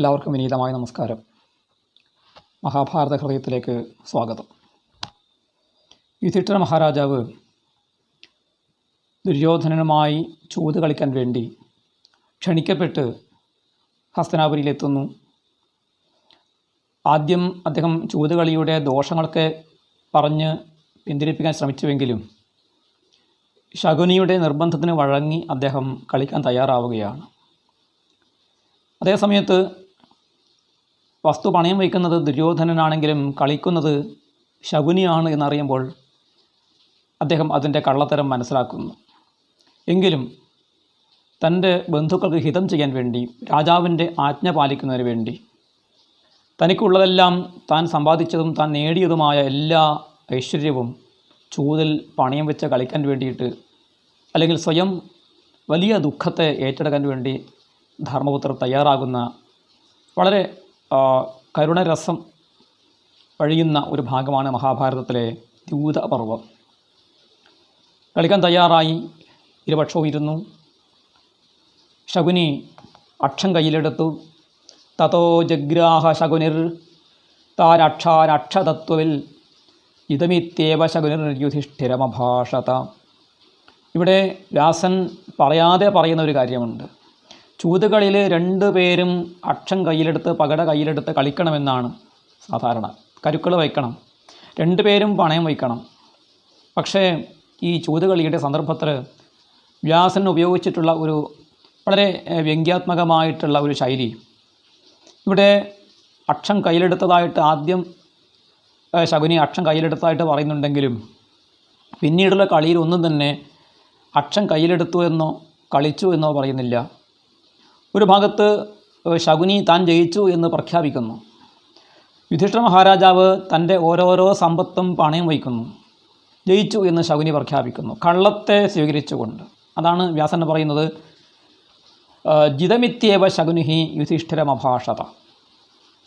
എല്ലാവർക്കും വിനീതമായ നമസ്കാരം. മഹാഭാരത ഹൃദയത്തിലേക്ക് സ്വാഗതം യുധിഷ്ഠിര മഹാരാജാവ് ദുര്യോധനനുമായി ചൂത് കളിക്കാൻ വേണ്ടി ക്ഷണിക്കപ്പെട്ട് ഹസ്തനാപുരിയിലെത്തുന്നു. ആദ്യം അദ്ദേഹം ചൂത് കളിയുടെ ദോഷങ്ങളൊക്കെ പറഞ്ഞ് പിന്തിരിപ്പിക്കാൻ ശ്രമിച്ചുവെങ്കിലും ശകുനിയുടെ നിർബന്ധത്തിന് വഴങ്ങി അദ്ദേഹം കളിക്കാൻ തയ്യാറാവുകയാണ്. അതേസമയത്ത് വസ്തു പണയം വയ്ക്കുന്നത് ദുര്യോധനനാണെങ്കിലും കളിക്കുന്നത് ശകുനിയാണ് എന്നറിയുമ്പോൾ അദ്ദേഹം അതിന്റെ കള്ളത്തരം മനസ്സിലാക്കുന്നു. എങ്കിലും തന്റെ ബന്ധുക്കൾക്ക് ഹിതം ചെയ്യാൻ വേണ്ടി രാജാവിന്റെ ആജ്ഞ പാലിക്കുന്നതിന് വേണ്ടി തനിക്കുള്ളതെല്ലാം താൻ സമ്പാദിച്ചതും താൻ നേടിയതുമായ എല്ലാ ഐശ്വര്യവും ചൂതിൽ പണയം വെച്ച് കളിക്കാൻ വേണ്ടിയിട്ട് അല്ലെങ്കിൽ സ്വയം വലിയ ദുഃഖത്തെ ഏറ്റെടുക്കാൻ വേണ്ടി ധർമ്മപുത്രർ തയ്യാറാകുന്ന വളരെ കരുണരസം വഴിയുന്ന ഒരു ഭാഗമാണ് മഹാഭാരതത്തിലെ ദ്യൂതപർവം കളിക്കാൻ തയ്യാറായി ഇരുപക്ഷവും ഇരുന്നു. ശകുനി അക്ഷം കയ്യിലെടുത്തു. തതോ ജഗ്രാഹ ശകുനിർ താരക്ഷാരക്ഷതത്വവിൽ ഇതമിത്യേവ ശകുനിർ യുധിഷ്ഠിരമഭാഷത. ഇവിടെ വ്യാസൻ പറയാതെ പറയുന്ന ഒരു കാര്യമുണ്ട്. ചൂതുകളിൽ രണ്ട് പേരും അക്ഷം കയ്യിലെടുത്ത് പകട കയ്യിലെടുത്ത് കളിക്കണമെന്നാണ് സാധാരണ. കരുക്കൾ വയ്ക്കണം. രണ്ട് പേരും പണയം വയ്ക്കണം. പക്ഷേ ഈ ചൂതുകളിയുടെ സന്ദർഭത്തിൽ വ്യാസൻ ഉപയോഗിച്ചിട്ടുള്ള ഒരു വളരെ വ്യംഗ്യാത്മകമായിട്ടുള്ള ഒരു ശൈലി. ഇവിടെ അക്ഷം കയ്യിലെടുത്തതായിട്ട് ആദ്യം ശകുനി അക്ഷം കയ്യിലെടുത്തതായിട്ട് പറയുന്നുണ്ടെങ്കിലും പിന്നീടുള്ള കളിയിൽ ഒന്നും തന്നെ അക്ഷം കയ്യിലെടുത്തു എന്നോ കളിച്ചു എന്നോ പറയുന്നില്ല. ഒരു ഭാഗത്ത് ശകുനി താൻ ജയിച്ചു എന്ന് പ്രഖ്യാപിക്കുന്നു. യുധിഷ്ഠിര മഹാരാജാവ് തന്റെ ഓരോരോ സമ്പത്തും പണയം വയ്ക്കുന്നു ജയിച്ചു എന്ന് ശകുനി പ്രഖ്യാപിക്കുന്നു. കള്ളത്തെ സ്വീകരിച്ചുകൊണ്ട്. അതാണ് വ്യാസൻ പറയുന്നത് ജിതമിത്യേവ ശകുനിഹി യുധിഷ്ഠിരമഭാഷത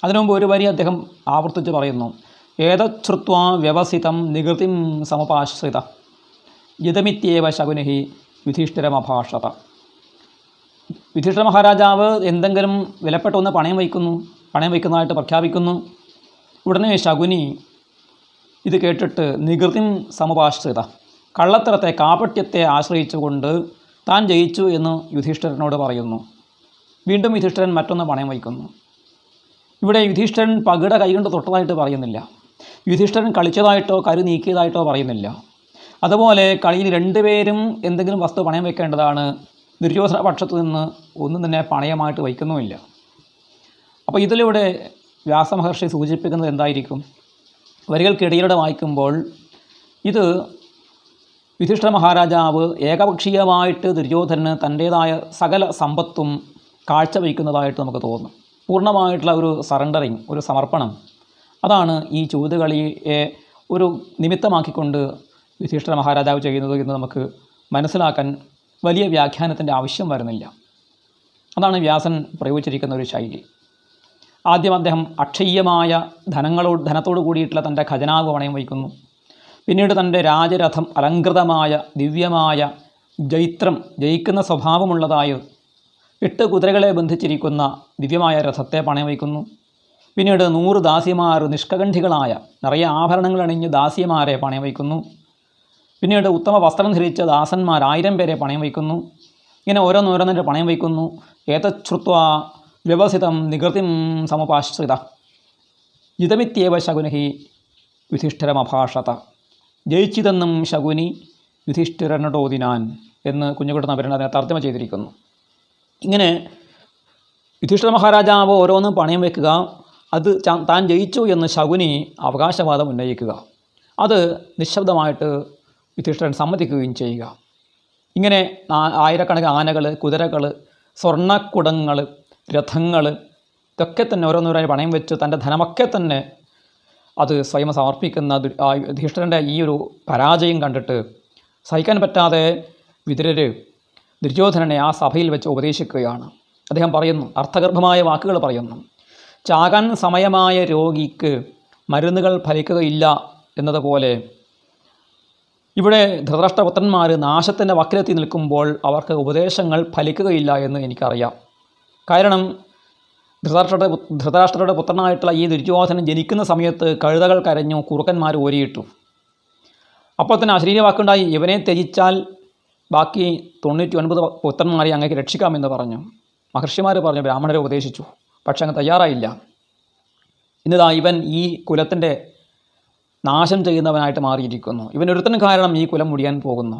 അതിനു മുമ്പ് ഒരു വരി അദ്ദേഹം ആവർത്തിച്ച് പറയുന്നു ഏതശ്രുത്വ വ്യവസിതം നികൃതിം സമപാശ്രിത. ജിതമിത്യേവ ശകുനിഹി യുധിഷ്ഠിരമഭാഷത യുധിഷ്ഠിര മഹാരാജാവ് എന്തെങ്കിലും വിലപ്പെട്ട ഒന്ന് പണയം വയ്ക്കുന്നു പണയം വയ്ക്കുന്നതായിട്ട് പ്രഖ്യാപിക്കുന്നു. ഉടനെ ശകുനി ഇത് കേട്ടിട്ട് നികൃതിം സമുപാശ്രിത. കള്ളത്തരത്തെ കാപട്യത്തെ ആശ്രയിച്ചുകൊണ്ട് താൻ ജയിച്ചു എന്ന് യുധിഷ്ഠിരനോട് പറയുന്നു. വീണ്ടും യുധിഷ്ഠിരൻ മറ്റൊന്ന് പണയം വയ്ക്കുന്നു. ഇവിടെ യുധിഷ്ഠിരൻ പകിട കൈകൊണ്ട് തൊട്ടതായിട്ട് പറയുന്നില്ല. യുധിഷ്ഠിരൻ കളിച്ചതായിട്ടോ കരു നീക്കിയതായിട്ടോ പറയുന്നില്ല. അതുപോലെ കളിയിൽ രണ്ടുപേരും എന്തെങ്കിലും വസ്തു പണയം വയ്ക്കേണ്ടതാണ് ദുര്യോധന പക്ഷത്തു നിന്ന് ഒന്നും തന്നെ പണയമായിട്ട് വയ്ക്കുന്നുമില്ല. അപ്പോൾ ഇതിലൂടെ വ്യാസമഹർഷി സൂചിപ്പിക്കുന്നത് എന്തായിരിക്കും? വരികൾക്കിടയിലൂടെ വായിക്കുമ്പോൾ ഇത് യുധിഷ്ഠിര മഹാരാജാവ് ഏകപക്ഷീയമായിട്ട് ദുര്യോധനന് തന്റേതായ സകല സമ്പത്തും കാഴ്ചവയ്ക്കുന്നതായിട്ട് നമുക്ക് തോന്നും. പൂർണമായിട്ടുള്ള ഒരു സറണ്ടറിങ് ഒരു സമർപ്പണം. അതാണ് ഈ ചൂതുകളിയെ ഒരു നിമിത്തമാക്കിക്കൊണ്ട് യുധിഷ്ഠിര മഹാരാജാവ് ചെയ്യുന്നത് എന്ന് നമുക്ക് മനസ്സിലാക്കാൻ വലിയ വ്യാഖ്യാനത്തിന്റെ ആവശ്യം വരുന്നില്ല. അതാണ് വ്യാസൻ പ്രയോഗിച്ചിരിക്കുന്ന ഒരു ശൈലി. ആദ്യം അദ്ദേഹം അക്ഷയ്യമായ ധനങ്ങളോ ധനത്തോട് കൂടിയിട്ടുള്ള തന്റെ ഖജനാവ് പണയം വയ്ക്കുന്നു. പിന്നീട് തന്റെ രാജരഥം അലങ്കൃതമായ ദിവ്യമായ ജൈത്രം ജയിക്കുന്ന സ്വഭാവമുള്ളതായ എട്ട് കുതിരകളെ ബന്ധിച്ചിരിക്കുന്ന ദിവ്യമായ രഥത്തെ പണയം വയ്ക്കുന്നു. പിന്നീട് നൂറ് ദാസിമാർ നിഷ്കകണ്ഠികളായ നിറയെ ആഭരണങ്ങൾ അണിഞ്ഞ് ദാസിമാരെ പണയം വയ്ക്കുന്നു. പിന്നീട് ഉത്തമ വസ്ത്രം ധരിച്ച ദാസന്മാർ ആയിരം പേരെ പണയം വയ്ക്കുന്നു. ഇങ്ങനെ ഓരോന്നോരോന്നിന്റെ പണയം വയ്ക്കുന്നു. ഏതശ്രുത്വ വ്യവസിതം നികൃതിം സമുപാശ്രിത. ജിതമിത്യേവ ശകുനഹി യുധിഷ്ഠിരമഭാഷത. ജയിച്ചിതെന്നും ശകുനി യുധിഷ്ഠിരനോദിനാൻ എന്ന് കുഞ്ഞുകുട്ടൻ അവരുടെ അതിനെ തർജമ ചെയ്തിരിക്കുന്നു. ഇങ്ങനെ യുധിഷ്ഠിര മഹാരാജാവ് ഓരോന്നും പണയം വയ്ക്കുക. അത് താൻ ജയിച്ചു എന്ന് ശകുനി അവകാശവാദം ഉന്നയിക്കുക. അത് നിശബ്ദമായിട്ട് യുധിഷ്ഠിരൻ സമ്മതിക്കുകയും ചെയ്യുക. ഇങ്ങനെ ആയിരക്കണക്കിന് ആനകൾ കുതിരകൾ സ്വർണക്കുടങ്ങൾ രഥങ്ങൾ ഇതൊക്കെ തന്നെ ഓരോന്നോരായി പണയം വെച്ച് തന്റെ ധനമൊക്കെ തന്നെ അത് സ്വയം സമർപ്പിക്കുന്ന യുധിഷ്ഠിരന്റെ ഈ ഒരു പരാജയം കണ്ടിട്ട് സഹിക്കാൻ പറ്റാതെ വിതുരർ ദുര്യോധനനെ ആ സഭയിൽ വെച്ച് ഉപദേശിക്കുകയാണ്. അദ്ദേഹം പറയുന്നു അർത്ഥഗർഭമായ വാക്കുകൾ പറയുന്നു ചാകാൻ സമയമായ രോഗിക്ക് മരുന്നുകൾ ഫലിക്കുകയില്ല എന്നതുപോലെ ഇവിടെ ധൃതരാഷ്ട്രപുത്രന്മാർ നാശത്തിന്റെ വക്കിലെത്തി നിൽക്കുമ്പോൾ അവർക്ക് ഉപദേശങ്ങൾ ഫലിക്കുകയില്ല എന്ന് എനിക്കറിയാം. കാരണം ധൃതരാഷ്ട്രയുടെ ധൃതരാഷ്ട്രയുടെ പുത്രനായിട്ടുള്ള ഈ ദുര്യോധനൻ ജനിക്കുന്ന സമയത്ത് കഴുതകൾ കരഞ്ഞു കുറുക്കന്മാർ ഓരിയിട്ടു. അപ്പോൾ തന്നെ അശ്ലീലവാക്കുണ്ടായി ഇവനെ ത്യജിച്ചാൽ ബാക്കി തൊണ്ണൂറ്റി ഒൻപത് പുത്രന്മാരെ അങ്ങേക്ക് രക്ഷിക്കാമെന്ന് പറഞ്ഞു. മഹർഷിമാർ പറഞ്ഞു ബ്രാഹ്മണരെ ഉപദേശിച്ചു പക്ഷെ അങ്ങ് തയ്യാറായില്ല. ഇന്നിതാ ഇവൻ ഈ കുലത്തിന്റെ നാശം ചെയ്യുന്നവനായിട്ട് മാറിയിരിക്കുന്നു. ഇവനൊരുത്തനും കാരണം ഈ കുലം മുടിയാൻ പോകുന്നു.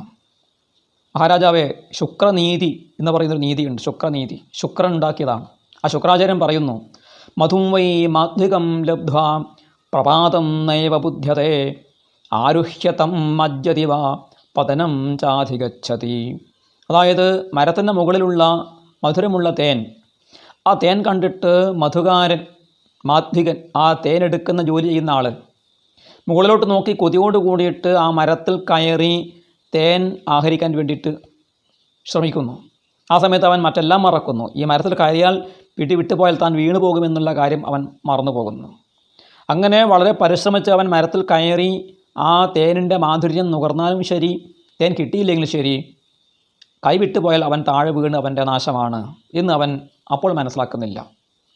മഹാരാജാവെ ശുക്രനീതി എന്ന് പറയുന്നൊരു നീതിയുണ്ട്. ശുക്രനീതി. ശുക്രൻ ഉണ്ടാക്കിയതാണ്. ആ ശുക്രാചാര്യൻ പറയുന്നു മധും വൈ മാധ്വികം ലബ്ധ്വ പ്രപാതം നൈവ ബുദ്ധ്യതേ ആരുഹ്യതം മജ്ജതി വാ പതനം ചാധിഗച്ഛതി. അതായത് മരത്തിന്റെ മുകളിലുള്ള മധുരമുള്ള തേൻ ആ തേൻ കണ്ടിട്ട് മധുകാരൻ മാധ്വികൻ ആ തേൻ എടുക്കുന്ന ജോലി ചെയ്യുന്ന ആൾ മുകളിലോട്ട് നോക്കി കൊതിയോട് കൂടിയിട്ട് ആ മരത്തിൽ കയറി തേൻ ആഹരിക്കാൻ വേണ്ടിയിട്ട് ശ്രമിക്കുന്നു. ആ സമയത്ത് അവൻ മറ്റെല്ലാം മറക്കുന്നു. ഈ മരത്തിൽ കയറിയാൽ പിടി വിട്ടുപോയാൽ താൻ വീണു പോകുമെന്നുള്ള കാര്യം അവൻ മറന്നു പോകുന്നു അങ്ങനെ വളരെ പരിശ്രമിച്ച് അവൻ മരത്തിൽ കയറി ആ തേനിന്റെ മാധുര്യം നുകർന്നാലും ശരി തേൻ കിട്ടിയില്ലെങ്കിലും ശരി കൈവിട്ടുപോയാൽ അവൻ താഴെ വീണ് അവന്റെ നാശമാണ് എന്ന് അവൻ അപ്പോൾ മനസ്സിലാക്കുന്നില്ല.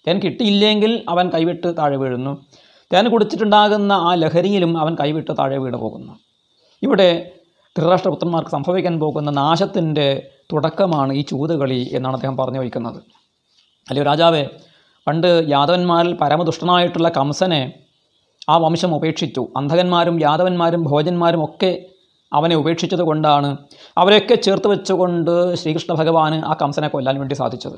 തേൻ കിട്ടിയില്ലെങ്കിൽ അവൻ കൈവിട്ട് താഴെ വീഴുന്നു. തേൻ കുടിച്ചിട്ടുണ്ടാകുന്ന ആ ലഹരിയിലും അവൻ കൈവിട്ട് താഴെ വീണ് പോകുന്നു. ഇവിടെ ധൃതരാഷ്ട്രപുത്രന്മാർക്ക് സംഭവിക്കാൻ പോകുന്ന നാശത്തിന്റെ തുടക്കമാണ് ഈ ചൂതുകളി എന്നാണ് അദ്ദേഹം പറഞ്ഞു വയ്ക്കുന്നത്. അല്ലയോ രാജാവേ പണ്ട് യാദവന്മാരിൽ പരമദുഷ്ടനായിട്ടുള്ള കംസനെ ആ വംശം ഉപേക്ഷിച്ചു. അന്ധകന്മാരും യാദവന്മാരും ഭോജന്മാരും ഒക്കെ അവനെ ഉപേക്ഷിച്ചത് കൊണ്ടാണ് അവരെയൊക്കെ ചേർത്ത് വെച്ചുകൊണ്ട് ശ്രീകൃഷ്ണ ഭഗവാന് ആ കംസനെ കൊല്ലാൻ വേണ്ടി സാധിച്ചത്.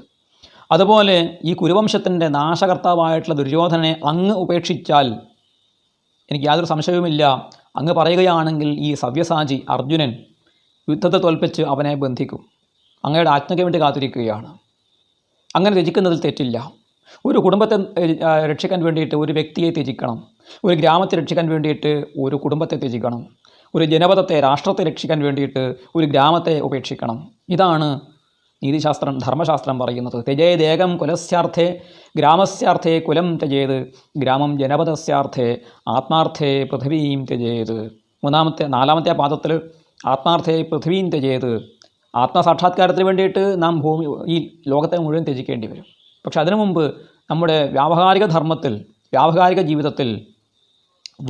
അതുപോലെ ഈ കുരുവംശത്തിന്റെ നാശകർത്താവായിട്ടുള്ള ദുര്യോധനനെ അങ്ങ് ഉപേക്ഷിച്ചാൽ എനിക്ക് യാതൊരു സംശയവുമില്ല. അങ്ങ് പറയുകയാണെങ്കിൽ ഈ സവ്യസാചി അർജുനൻ യുദ്ധത്തെ തോൽപ്പിച്ച് അവനെ ബന്ധിക്കും. അങ്ങയുടെ ആജ്ഞയ്ക്ക് വേണ്ടി കാത്തിരിക്കുകയാണ്. അങ്ങനെ രചിക്കുന്നതിൽ തെറ്റില്ല. ഒരു കുടുംബത്തെ രക്ഷിക്കാൻ വേണ്ടിയിട്ട് ഒരു വ്യക്തിയെ ത്യജിക്കണം. ഒരു ഗ്രാമത്തെ രക്ഷിക്കാൻ വേണ്ടിയിട്ട് ഒരു കുടുംബത്തെ ത്യജിക്കണം. ഒരു ജനപദത്തെ രാഷ്ട്രത്തെ രക്ഷിക്കാൻ വേണ്ടിയിട്ട് ഒരു ഗ്രാമത്തെ ഉപേക്ഷിക്കണം. ഇതാണ് നീതിശാസ്ത്രം ധർമ്മശാസ്ത്രം പറയുന്നത്. ത്യജേദേകം കുലസ്യാർത്ഥേ ഗ്രാമസ്യാർത്ഥേ കുലം ത്യജേത് ഗ്രാമം ജനപദസ്യാർത്ഥേ ആത്മാർത്ഥേ പൃഥിവീം ത്യജേത് മൂന്നാമത്തെ നാലാമത്തെ പാദത്തിൽ ആത്മാർത്ഥേ പൃഥിവീം ത്യജേത് ആത്മസാക്ഷാത്കാരത്തിന് വേണ്ടിയിട്ട് നാം ഭൂമി ഈ ലോകത്തെ മുഴുവൻ ത്യജിക്കേണ്ടി വരും. പക്ഷെ അതിനു മുമ്പ് നമ്മുടെ വ്യാവഹാരിക ധർമ്മത്തിൽ വ്യാവഹാരിക ജീവിതത്തിൽ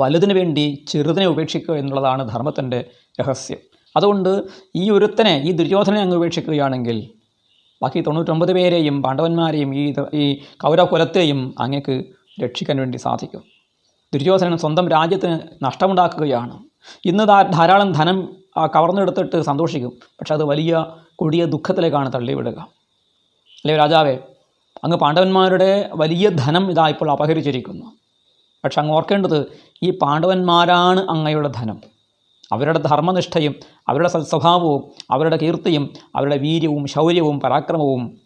വലുതിനു വേണ്ടി ചെറുതിനെ ഉപേക്ഷിക്കുക എന്നുള്ളതാണ് ധർമ്മത്തിന്റെ രഹസ്യം. അതുകൊണ്ട് ഈ ഒരുത്തനെ ഈ ദുര്യോധനെ അങ്ങ് ഉപേക്ഷിക്കുകയാണെങ്കിൽ ബാക്കി തൊണ്ണൂറ്റൊമ്പത് പേരെയും പാണ്ഡവന്മാരെയും ഈ ഈ കൗരവകുലത്തെയും അങ്ങേക്ക് രക്ഷിക്കാൻ വേണ്ടി സാധിക്കും. ദുര്യോധനൻ സ്വന്തം രാജ്യത്തിന് നഷ്ടമുണ്ടാക്കുകയാണ്. ഇന്ന് ധാരാളം ധനം കവർന്നെടുത്തിട്ട് സന്തോഷിക്കും. പക്ഷെ അത് വലിയ കൊടിയ ദുഃഖത്തിലേക്കാണ് തള്ളിവിടുക. അല്ലേ രാജാവേ? അങ്ങ് പാണ്ഡവന്മാരുടെ വലിയ ധനം ഇതാ ഇപ്പോൾ അപഹരിച്ചിരിക്കുന്നു. പക്ഷെ അങ്ങ് ഓർക്കേണ്ടത് ഈ പാണ്ഡവന്മാരാണ് അങ്ങയുടെ ധനം. അവരുടെ ധർമ്മനിഷ്ഠയും അവരുടെ സത്സ്വഭാവവും അവരുടെ കീർത്തിയും അവരുടെ വീര്യവും ശൗര്യവും പരാക്രമവും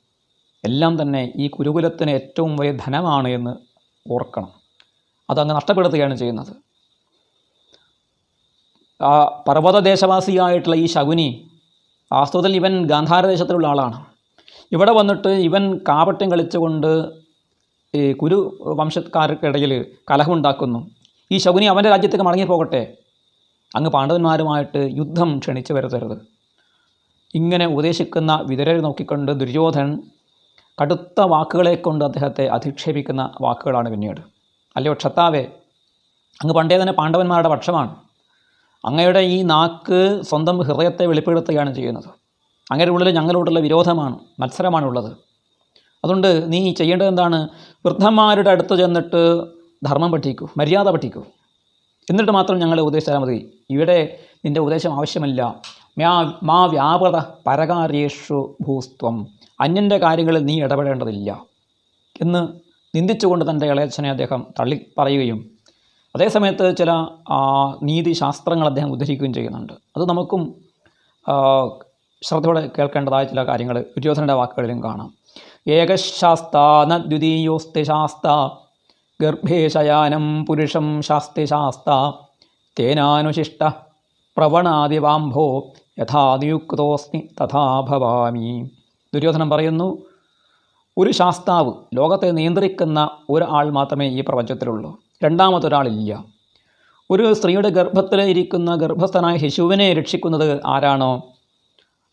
എല്ലാം തന്നെ ഈ കുരുകുലത്തിന് ഏറ്റവും വലിയ ധനമാണ് എന്ന് ഓർക്കണം. അതങ്ങ് നഷ്ടപ്പെടുത്തുകയാണ് ചെയ്യുന്നത്. ആ പർവതദേശവാസിയായിട്ടുള്ള ഈ ശകുനി വാസ്തവത്തിൽ ഇവൻ ഗാന്ധാര ദേശത്തിലുള്ള ആളാണ്. ഇവിടെ വന്നിട്ട് ഇവൻ കാപട്യം കളിച്ചുകൊണ്ട് ഈ കുരു വംശക്കാർക്കിടയിൽ കലഹമുണ്ടാക്കുന്നു. ഈ ശകുനി അവന്റെ രാജ്യത്തേക്ക് മടങ്ങിപ്പോകട്ടെ. അങ്ങ് പാണ്ഡവന്മാരുമായിട്ട് യുദ്ധം ക്ഷണിച്ചു വരുത്തരുത്. ഇങ്ങനെ ഉപദേശിക്കുന്ന വിതരെ നോക്കിക്കൊണ്ട് ദുര്യോധൻ കടുത്ത വാക്കുകളെ കൊണ്ട് അദ്ദേഹത്തെ അധിക്ഷേപിക്കുന്ന വാക്കുകളാണ് പിന്നീട്. അല്ലയോ ക്ഷത്താവേ അങ്ങ് പണ്ടേ തന്നെ പാണ്ഡവന്മാരുടെ പക്ഷമാണ്. അങ്ങയുടെ ഈ നാക്ക് സ്വന്തം ഹൃദയത്തെ വെളിപ്പെടുത്തുകയാണ് ചെയ്യുന്നത്. അങ്ങയുടെ ഉള്ളിൽ ഞങ്ങളോടുള്ള വിരോധമാണ് മത്സരമാണുള്ളത്. അതുകൊണ്ട് നീ ചെയ്യേണ്ടത് എന്താണ്? വൃദ്ധന്മാരുടെ അടുത്ത് ചെന്നിട്ട് ധർമ്മം പഠിക്കൂ മര്യാദ പഠിക്കൂ. എന്നിട്ട് മാത്രം ഞങ്ങളെ ഉപദേശിച്ചാൽ മതി. ഇവിടെ നിന്റെ ഉപദേശം ആവശ്യമില്ല. മ്യാ മാ വ്യാപൃത പരകാര്യേഷു ഭൂസ്ത്വം. അന്യന്റെ കാര്യങ്ങളിൽ നീ ഇടപെടേണ്ടതില്ല എന്ന് നിന്ദിച്ചുകൊണ്ട് തന്റെ ഇളയച്ഛനെ അദ്ദേഹം തള്ളി പറയുകയും അതേസമയത്ത് ചില നീതിശാസ്ത്രങ്ങൾ അദ്ദേഹം ഉദ്ധരിക്കുകയും ചെയ്യുന്നുണ്ട്. അത് നമുക്കും ശ്രദ്ധയോടെ കേൾക്കേണ്ടതായ ചില കാര്യങ്ങൾ ദുര്യോധനയുടെ വാക്കുകളിലും കാണാം. ഏകശാസ്ത ന ദ്വിതീയോസ്തി ശാസ്ത ഗർഭേ ശയാനം പുരുഷം ശാസ്തി ശാസ്ത തേനാനുശിഷ്ട പ്രവണാദിവാംഭോ യഥാ തഥാഭവാമി തഥാ ഭവാമി. ദുര്യോധനൻ പറയുന്നു ഒരു ശാസ്താവ് ലോകത്തെ നിയന്ത്രിക്കുന്ന ഒരാൾ മാത്രമേ ഈ പ്രപഞ്ചത്തിലുള്ളൂ. രണ്ടാമതൊരാളില്ല. ഒരു സ്ത്രീയുടെ ഗർഭത്തിൽ ഇരിക്കുന്ന ഗർഭസ്ഥനായ ശിശുവിനെ രക്ഷിക്കുന്നത് ആരാണോ?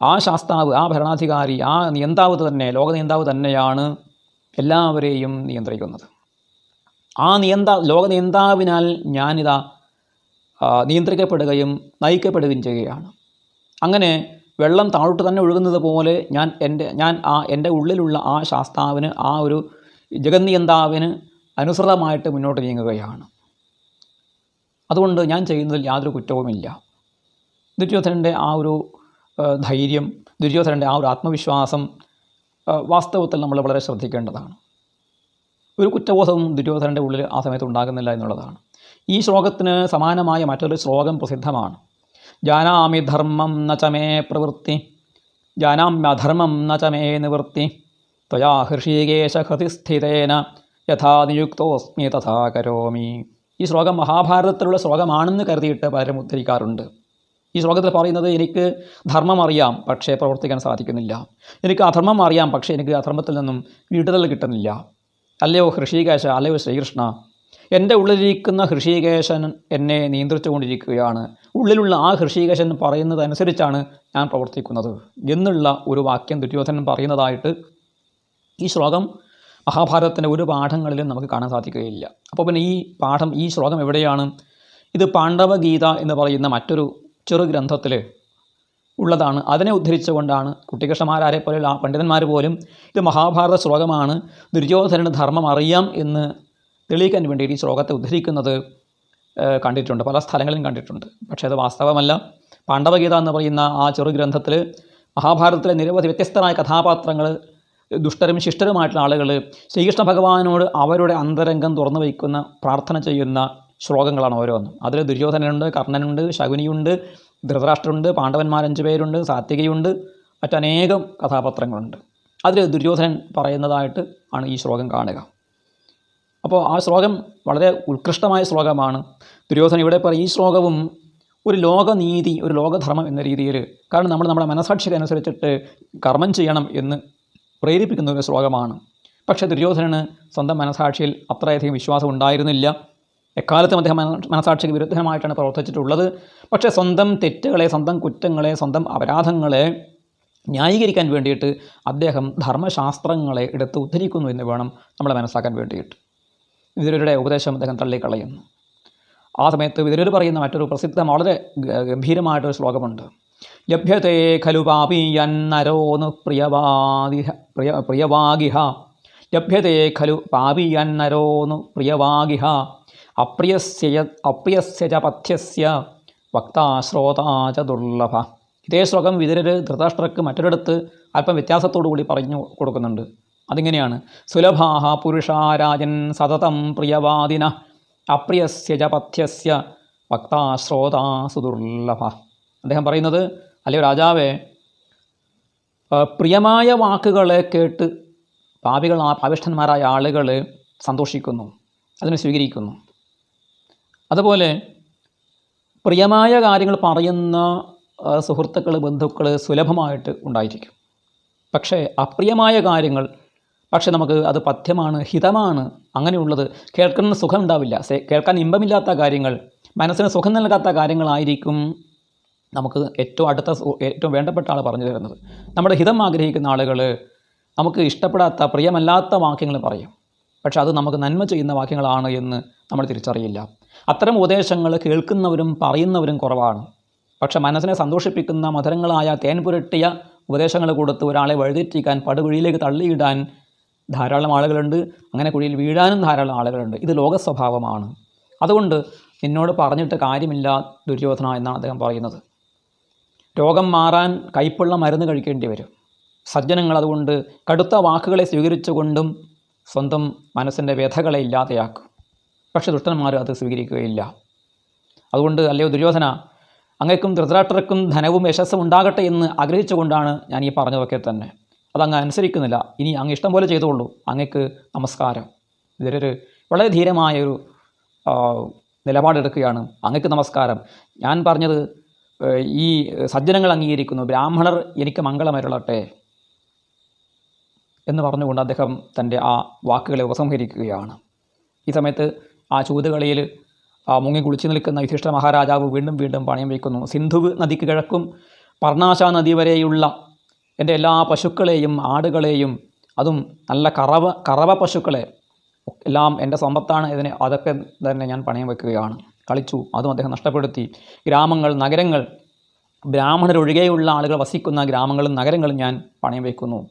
ആ ശാസ്താവ് ആ ഭരണാധികാരി ആ നിയന്താവ് തന്നെ ലോക നിയന്താവ് തന്നെയാണ് എല്ലാവരെയും നിയന്ത്രിക്കുന്നത്. ആ നിയന്താ ലോക നിയന്താവിനാൽ ഞാനിതാ നിയന്ത്രിക്കപ്പെടുകയും നയിക്കപ്പെടുകയും ചെയ്യുകയാണ്. അങ്ങനെ വെള്ളം താഴോട്ട് തന്നെ ഒഴുകുന്നത് പോലെ ഞാൻ എന്റെ ഞാൻ ആ എന്റെ ഉള്ളിലുള്ള ആ ശാസ്താവിന് ആ ഒരു ജഗന്നിയന്താവിന് അനുസൃതമായിട്ട് മുന്നോട്ട് നീങ്ങുകയാണ്. അതുകൊണ്ട് ഞാൻ ചെയ്യുന്നതിൽ യാതൊരു കുറ്റവുമില്ല. ദുര്യോധനന്റെ ആ ഒരു ധൈര്യം ദുര്യോധനന്റെ ആ ഒരു ആത്മവിശ്വാസം വാസ്തവത്തിൽ നമ്മൾ വളരെ ശ്രദ്ധിക്കേണ്ടതാണ്. ഒരു കുറ്റബോധവും ദുര്യോധനന്റെ ഉള്ളിൽ ആ സമയത്ത് ഉണ്ടാകുന്നില്ല എന്നുള്ളതാണ്. ഈ ശ്ലോകത്തിന് സമാനമായ മറ്റൊരു ശ്ലോകം പ്രസിദ്ധമാണ്. ജാനാമി ധർമ്മം ന ചമേ പ്രവൃത്തി ജാനാമ്യധർമ്മം ന നചമേ മേ നിവൃത്തി ത്വയാ ഹൃഷീകേശ ഹൃതിസ്ഥിതേന യഥാ നിയുക്തോസ്മി തഥാ കരോമി. ഈ ശ്ലോകം മഹാഭാരതത്തിലുള്ള ശ്ലോകമാണെന്ന് കരുതിയിട്ട് പലരും ഉദ്ധരിക്കാറുണ്ട്. ഈ ശ്ലോകത്തിൽ പറയുന്നത് എനിക്ക് ധർമ്മം അറിയാം പക്ഷേ പ്രവർത്തിക്കാൻ സാധിക്കുന്നില്ല. എനിക്ക് അധർമ്മം അറിയാം പക്ഷേ എനിക്ക് അധർമ്മത്തിൽ നിന്നും വിടുതൽ കിട്ടുന്നില്ല. അല്ലയോ ഹൃഷികേശ അല്ലയോ ശ്രീകൃഷ്ണ? എന്റെ ഉള്ളിലിരിക്കുന്ന ഹൃഷികേശൻ എന്നെ നിയന്ത്രിച്ചുകൊണ്ടിരിക്കുകയാണ്. ഉള്ളിലുള്ള ആ ഹൃഷികേശൻ പറയുന്നതനുസരിച്ചാണ് ഞാൻ പ്രവർത്തിക്കുന്നത് എന്നുള്ള ഒരു വാക്യം ദുര്യോധനൻ പറയുന്നതായിട്ട് ഈ ശ്ലോകം മഹാഭാരതത്തിന്റെ ഒരു പാഠങ്ങളിലും നമുക്ക് കാണാൻ സാധിക്കുകയില്ല. അപ്പോൾ പിന്നെ ഈ പാഠം ഈ ശ്ലോകം എവിടെയാണ്? ഇത് പാണ്ഡവഗീത എന്ന് പറയുന്ന മറ്റൊരു ചെറു ഗ്രന്ഥത്തിൽ ഉള്ളതാണ്. അതിനെ ഉദ്ധരിച്ചുകൊണ്ടാണ് കുട്ടികൃഷ്ണമാരെ പോലെയുള്ള പണ്ഡിതന്മാർ പോലും ഇത് മഹാഭാരത ശ്ലോകമാണ്. ദുര്യോധനന് ധർമ്മം അറിയാം എന്ന് തെളിയിക്കാൻ വേണ്ടി ഈ ശ്ലോകത്തെ ഉദ്ധരിക്കുന്നത് കണ്ടിട്ടുണ്ട്. പല സ്ഥലങ്ങളിലും കണ്ടിട്ടുണ്ട്. പക്ഷേ അത് വാസ്തവമല്ല. പാണ്ഡവഗീത എന്ന് പറയുന്ന ആ ചെറു ഗ്രന്ഥത്തിൽ മഹാഭാരതത്തിലെ നിരവധി വ്യത്യസ്തമായ കഥാപാത്രങ്ങൾ ദുഷ്ടരും ശിഷ്ടരുമായിട്ടുള്ള ആളുകൾ ശ്രീകൃഷ്ണ ഭഗവാനോട് അവരുടെ അന്തരംഗം തുറന്നു വയ്ക്കുന്ന പ്രാർത്ഥന ചെയ്യുന്ന ശ്ലോകങ്ങളാണ് ഓരോന്നും. അതിൽ ദുര്യോധനനുണ്ട് കർണനുണ്ട് ശകുനിയുണ്ട് ധൃതരാഷ്ട്രമുണ്ട് പാണ്ഡവന്മാർ അഞ്ച് പേരുണ്ട് സാത്വികയുണ്ട് മറ്റനേകം കഥാപാത്രങ്ങളുണ്ട്. അതിൽ ദുര്യോധനൻ പറയുന്നതായിട്ട് ആണ് ഈ ശ്ലോകം കാണുക. അപ്പോൾ ആ ശ്ലോകം വളരെ ഉത്കൃഷ്ടമായ ശ്ലോകമാണ്. ദുര്യോധനൻ ഇവിടെ പറയും ഈ ശ്ലോകവും ഒരു ലോകനീതി ഒരു ലോകധർമ്മം എന്ന രീതിയിൽ കാരണം നമ്മൾ നമ്മുടെ മനസാക്ഷിക്ക് അനുസരിച്ചിട്ട് കർമ്മം ചെയ്യണം എന്ന് പ്രേരിപ്പിക്കുന്ന ഒരു ശ്ലോകമാണ്. പക്ഷേ ദുര്യോധനന് സ്വന്തം മനസാക്ഷിയിൽ അത്രയധികം വിശ്വാസം ഉണ്ടായിരുന്നില്ല. എക്കാലത്തും അദ്ദേഹം മനസാക്ഷിക്ക് വിരുദ്ധമായിട്ടാണ് പ്രവർത്തിച്ചിട്ടുള്ളത്. പക്ഷേ സ്വന്തം തെറ്റുകളെ സ്വന്തം കുറ്റങ്ങളെ സ്വന്തം അപരാധങ്ങളെ ന്യായീകരിക്കാൻ വേണ്ടിയിട്ട് അദ്ദേഹം ധർമ്മശാസ്ത്രങ്ങളെ എടുത്ത് ഉദ്ധരിക്കുന്നു എന്ന് വേണം നമ്മൾ മനസ്സാക്കാൻ വേണ്ടിയിട്ട്. വിതുരരുടെ ഉപദേശം അദ്ദേഹം തള്ളിക്കളയുന്നു. ആ സമയത്ത് വിതുരർ പറയുന്ന മറ്റൊരു പ്രസിദ്ധം വളരെ ഗംഭീരമായിട്ടൊരു ശ്ലോകമുണ്ട്. ലഭ്യത്തെ ഖലു പാപീയന്നരോന്ന് പ്രിയവാദിഹ പ്രിയ പ്രിയവാഗിഹ ലഭ്യത്തെ ഖലു പാപീയന്നരോന്ന് പ്രിയവാഗിഹ അപ്രിയസ്യ അപ്രിയസ്യ ച പഥ്യസ്യ വക്താ ശ്രോതാ ച ദുർലഭ ഇതേ ശ്ലോകം വിതുരർ ധൃതാഷ്ട്രക്ക് മറ്റൊരിടത്ത് അല്പം വ്യത്യാസത്തോടു കൂടി പറഞ്ഞു കൊടുക്കുന്നുണ്ട്. അതിങ്ങനെയാണ്. സുലഭാഹ പുരുഷാരാജൻ സതതം പ്രിയവാദിന അപ്രിയസ്യ ച പഥ്യസ്യ വക്താ ശ്രോതാ സുദുർലഭ അദ്ദേഹം പറയുന്നത് അല്ലയോ രാജാവേ പ്രിയമായ വാക്കുകളെ കേട്ട് പാപികൾ ആ പാപിഷ്ഠന്മാരായ ആളുകൾ സന്തോഷിക്കുന്നു അതിനെ സ്വീകരിക്കുന്നു. അതുപോലെ പ്രിയമായ കാര്യങ്ങൾ പറയുന്ന സുഹൃത്തുക്കൾ ബന്ധുക്കൾ സുലഭമായിട്ട് ഉണ്ടായിരിക്കും. പക്ഷേ അപ്രിയമായ കാര്യങ്ങൾ പക്ഷേ നമുക്ക് അത് പഥ്യമാണ് ഹിതമാണ് അങ്ങനെയുള്ളത് കേൾക്കുന്ന സുഖം ഉണ്ടാവില്ല. കേൾക്കാൻ ഇമ്പമില്ലാത്ത കാര്യങ്ങൾ മനസ്സിന് സുഖം നൽകാത്ത കാര്യങ്ങളായിരിക്കും നമുക്ക് ഏറ്റവും അടുത്ത ഏറ്റവും വേണ്ടപ്പെട്ട ആൾ പറഞ്ഞു തരുന്നത്. നമ്മുടെ ഹിതം ആഗ്രഹിക്കുന്ന ആളുകൾ നമുക്ക് ഇഷ്ടപ്പെടാത്ത പ്രിയമല്ലാത്ത വാക്യങ്ങൾ പറയും. പക്ഷേ അത് നമുക്ക് നന്മ ചെയ്യുന്ന വാക്യങ്ങളാണ് എന്ന് നമ്മൾ തിരിച്ചറിയില്ല. അത്തരം ഉപദേശങ്ങൾ കേൾക്കുന്നവരും പറയുന്നവരും കുറവാണ്. പക്ഷെ മനസ്സിനെ സന്തോഷിപ്പിക്കുന്ന മധുരങ്ങളായ തേൻ പുരട്ടിയ ഉപദേശങ്ങൾ കൊടുത്ത് ഒരാളെ വഴിതെറ്റിക്കാൻ പടുകുഴിയിലേക്ക് തള്ളിയിടാൻ ധാരാളം ആളുകളുണ്ട്. അങ്ങനെ കുഴിയിൽ വീഴാനും ധാരാളം ആളുകളുണ്ട്. ഇത് ലോക സ്വഭാവമാണ് അതുകൊണ്ട് നിന്നോട് പറഞ്ഞിട്ട് കാര്യമില്ല ദുര്യോധന എന്നാണ് അദ്ദേഹം പറയുന്നത്. രോഗം മാറാൻ കയ്പുള്ള മരുന്ന് കഴിക്കേണ്ടി വരും. സജ്ജനങ്ങൾ അതുകൊണ്ട് കടുത്ത വാക്കുകളെ സ്വീകരിച്ചുകൊണ്ടും സ്വന്തം മനസ്സിന്റെ വ്യഥകളെ ഇല്ലാതെയാക്കും. പക്ഷെ ദുഷ്ടന്മാർ അത് സ്വീകരിക്കുകയില്ല. അതുകൊണ്ട് അല്ലയോ ദുര്യോധന അങ്ങേക്കും ധൃതരാഷ്ട്രക്കും ധനവും യശസ്സും ഉണ്ടാകട്ടെ എന്ന് ആഗ്രഹിച്ചുകൊണ്ടാണ് ഞാൻ ഈ പറഞ്ഞതൊക്കെ തന്നെ. അതങ്ങ് അനുസരിക്കുന്നില്ല. ഇനി അങ്ങ് ഇഷ്ടം പോലെ ചെയ്തോളൂ. അങ്ങക്ക് നമസ്കാരം. ഇതൊരു വളരെ ധീരമായൊരു നിലപാടെടുക്കുകയാണ്. അങ്ങക്ക് നമസ്കാരം. ഞാൻ പറഞ്ഞത് ഈ സജ്ജനങ്ങൾ അംഗീകരിക്കുന്നു. ബ്രാഹ്മണർ എനിക്ക് മംഗളമരുളട്ടെ എന്ന് പറഞ്ഞുകൊണ്ട് അദ്ദേഹം തന്റെ ആ വാക്കുകളെ ഉപസംഹരിക്കുകയാണ്. ഈ സമയത്ത് ആ ചൂതുകളിയിൽ മുങ്ങി കുളിച്ചു നിൽക്കുന്ന യുധിഷ്ഠ മഹാരാജാവ് വീണ്ടും വീണ്ടും പണയം വയ്ക്കുന്നു. സിന്ധു നദിക്ക് കിഴക്കും പർണാശ നദി വരെയുള്ള എന്റെ എല്ലാ പശുക്കളെയും ആടുകളെയും അതും നല്ല കറവ കറവ പശുക്കളെ എല്ലാം എന്റെ സമ്പത്താണ് ഇതിനെ അതൊക്കെ തന്നെ ഞാൻ പണയം വെക്കുകയാണ് കളിച്ചു അതും അദ്ദേഹം നഷ്ടപ്പെടുത്തി. ഗ്രാമങ്ങൾ നഗരങ്ങൾ ബ്രാഹ്മണരൊഴികെയുള്ള ആളുകൾ വസിക്കുന്ന ഗ്രാമങ്ങളും നഗരങ്ങളും ഞാൻ പണയം വയ്ക്കുന്നു.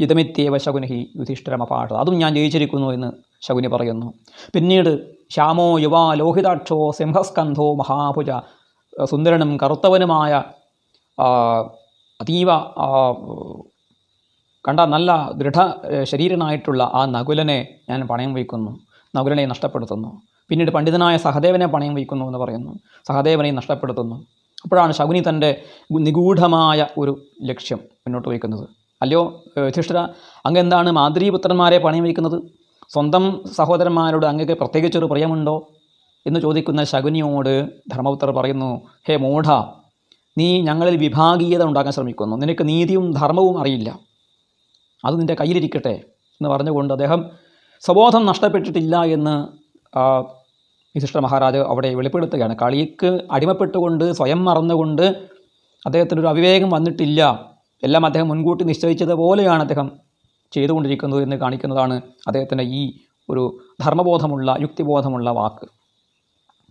ഇതമിത്യേവ ശകുനഹി യുധിഷ്ഠിരമപാഠ അതും ഞാൻ ജയിച്ചിരിക്കുന്നു എന്ന് ശകുനി പറയുന്നു. പിന്നീട് ശ്യാമോ യുവ ലോഹിതാക്ഷോ സിംഹസ്കന്ധോ മഹാഭുജ സുന്ദരനും കറുത്തവനുമായ അതീവ കണ്ട നല്ല ദൃഢ ശരീരനായിട്ടുള്ള ആ നകുലനെ ഞാൻ പണയം വയ്ക്കുന്നു. നകുലനെ നഷ്ടപ്പെടുത്തുന്നു. പിന്നീട് പണ്ഡിതനായ സഹദേവനെ പണയം വയ്ക്കുന്നു എന്ന് പറയുന്നു. സഹദേവനെ നഷ്ടപ്പെടുത്തുന്നു. അപ്പോഴാണ് ശകുനി തന്റെ നിഗൂഢമായ ഒരു ലക്ഷ്യം മുന്നോട്ട് വയ്ക്കുന്നത്. അല്ലയോ യുധിഷ്ഠിര അങ്ങ് എന്താണ് മാതൃപുത്രന്മാരെ പണയം വയ്ക്കുന്നത് സ്വന്തം സഹോദരന്മാരോട് അങ്ങക്ക് പ്രത്യേകിച്ചൊരു പ്രിയമുണ്ടോ? എന്ന് ചോദിക്കുന്ന ശകുനിയോട് ധർമ്മപുത്രർ പറയുന്നു ഹേ മൂഢ നീ ഞങ്ങളിൽ വിഭാഗീയത ഉണ്ടാക്കാൻ ശ്രമിക്കുന്നു. നിനക്ക് നീതിയും ധർമ്മവും അറിയില്ല. അത് നിന്റെ കയ്യിലിരിക്കട്ടെ. എന്ന് പറഞ്ഞുകൊണ്ട് അദ്ദേഹം സ്വബോധം നഷ്ടപ്പെട്ടിട്ടില്ല എന്ന് വിശിഷ്ട മഹാരാജ് അവിടെ വെളിപ്പെടുത്തുകയാണ്. കളിക്ക് അടിമപ്പെട്ടുകൊണ്ട് സ്വയം മറന്നുകൊണ്ട് അദ്ദേഹത്തിനൊരു അവിവേകം വന്നിട്ടില്ല. എല്ലാം അദ്ദേഹം മുൻകൂട്ടി നിശ്ചയിച്ചതുപോലെയാണ് അദ്ദേഹം ചെയ്തുകൊണ്ടിരിക്കുന്നത് എന്ന് കാണിക്കുന്നതാണ് അദ്ദേഹത്തിന്റെ ഈ ഒരു ധർമ്മബോധമുള്ള യുക്തിബോധമുള്ള വാക്ക്.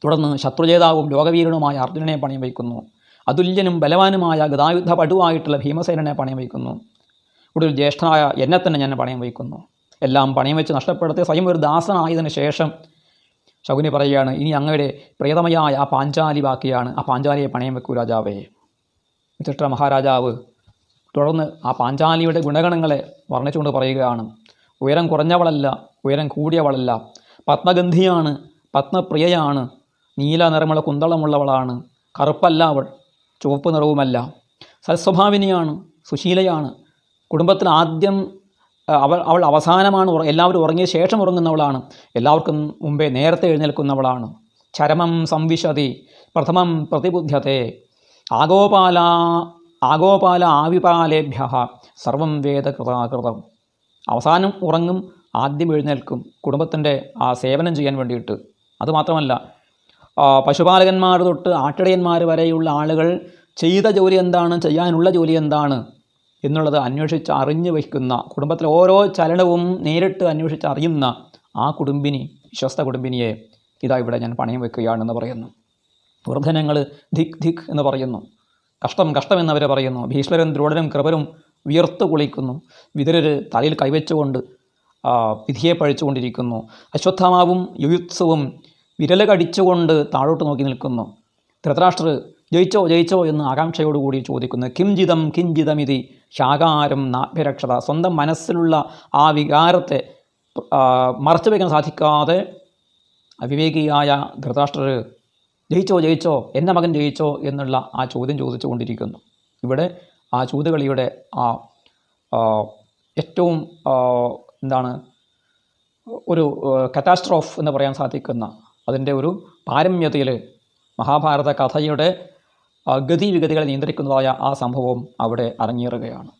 തുടർന്ന് ശത്രുജേതാവും ലോകവീരനുമായ അർജുനനെ പണയം വയ്ക്കുന്നു. അതുല്യനും ബലവാനുമായ ഗതായുദ്ധ പടുവായിട്ടുള്ള ഭീമസേനനെ പണയം വയ്ക്കുന്നു. ഒടുവിൽ ജ്യേഷ്ഠനായ എന്നെ തന്നെ ഞാൻ പണയം വയ്ക്കുന്നു. എല്ലാം പണയം വെച്ച് നഷ്ടപ്പെടുത്തി സ്വയം ഒരു ദാസനായതിനു ശേഷം ശകുനി പറയുകയാണ് ഇനി അങ്ങയുടെ പ്രിയതമയായ ആ പാഞ്ചാലി ബാക്കിയാണ്. ആ പാഞ്ചാലിയെ പണയം വെക്കൂ രാജാവേ. യുധിഷ്ഠിര മഹാരാജാവ് തുടർന്ന് ആ പാഞ്ചാലിയുടെ ഗുണഗണങ്ങളെ വർണിച്ചുകൊണ്ട് പറയുകയാണ്. ഉയരം കുറഞ്ഞവളല്ല ഉയരം കൂടിയവളല്ല. പത്മഗന്ധിയാണ് പത്മപ്രിയയാണ്. നീല നിറമുള്ള കുന്തളമുള്ളവളാണ്. കറുപ്പല്ല അവൾ ചുവപ്പ് നിറവുമല്ല. സൽസ്വഭാവിനിയാണ് സുശീലയാണ്. കുടുംബത്തിൽ ആദ്യം അവൾ അവൾ അവസാനമാണ് എല്ലാവരും ഉറങ്ങിയ ശേഷം ഉറങ്ങുന്നവളാണ്. എല്ലാവർക്കും മുമ്പേ നേരത്തെ എഴുന്നേൽക്കുന്നവളാണ്. ചരമം സംവിശതി പ്രഥമം പ്രതിബുദ്ധ്യത്തെ ആഗോപാല ആഗോപാല ആവിപാലേഭ്യ സർവം വേദകൃതാകൃതം അവസാനം ഉറങ്ങും ആദ്യം എഴുന്നേൽക്കും കുടുംബത്തിന്റെ ആ സേവനം ചെയ്യാൻ വേണ്ടിയിട്ട്. അതുമാത്രമല്ല പശുപാലകന്മാർ തൊട്ട് ആട്ടിടയന്മാർ വരെയുള്ള ആളുകൾ ചെയ്ത ജോലി എന്താണ് ചെയ്യാനുള്ള ജോലി എന്താണ് എന്നുള്ളത് അന്വേഷിച്ച് അറിഞ്ഞു വയ്ക്കുന്ന കുടുംബത്തിലെ ഓരോ ചലനവും നേരിട്ട് അന്വേഷിച്ച് അറിയുന്ന ആ കുടുംബിനി വിശ്വസ്ത കുടുംബിനിയെ ഇതാ ഇവിടെ ഞാൻ പണയം വെക്കുകയാണെന്ന് പറയുന്നു. വൃദ്ധനങ്ങൾ ധിക് ധിക് എന്ന് പറയുന്നു. കഷ്ടം കഷ്ടം എന്നവരെ പറയുന്നു. ഭീഷ്മരും ദ്രോണരും കൃപരും വിയർത്തു കുളിക്കുന്നു. വിതരർ തലയിൽ കൈവച്ചുകൊണ്ട് വിധിയെ പഴിച്ചുകൊണ്ടിരിക്കുന്നു. അശ്വത്ഥാമാവും യുയുത്സവും വിരൽ കടിച്ചുകൊണ്ട് താഴോട്ട് നോക്കി നിൽക്കുന്നു. ധൃതരാഷ്ട്രർ ജയിച്ചോ ജയിച്ചോ എന്ന് ആകാംക്ഷയോടുകൂടി ചോദിക്കുന്നു. കിംജിതം കിംജിതമിതി ശാകാരം നാഭ്യരക്ഷത സ്വന്തം മനസ്സിലുള്ള ആ വികാരത്തെ മറച്ചു വയ്ക്കാൻ സാധിക്കാതെ അവിവേകിയായ ധൃതരാഷ്ട്രർ ജയിച്ചോ ജയിച്ചോ എന്റെ മകൻ ജയിച്ചോ എന്നുള്ള ആ ചോദ്യം ചോദിച്ചുകൊണ്ടിരിക്കുന്നു. ഇവിടെ ആ ചൂതുകളിയുടെ ആ ഏറ്റവും എന്താണ് ഒരു കറ്റാസ്ട്രോഫ് എന്ന് പറയാൻ സാധിക്കുന്ന അതിന്റെ ഒരു പാരമ്യതയിൽ മഹാഭാരത കഥയുടെ ഗതിവിഗതികളെ നിയന്ത്രിക്കുന്നതായ ആ സംഭവം അവിടെ അരങ്ങേറുകയാണ്.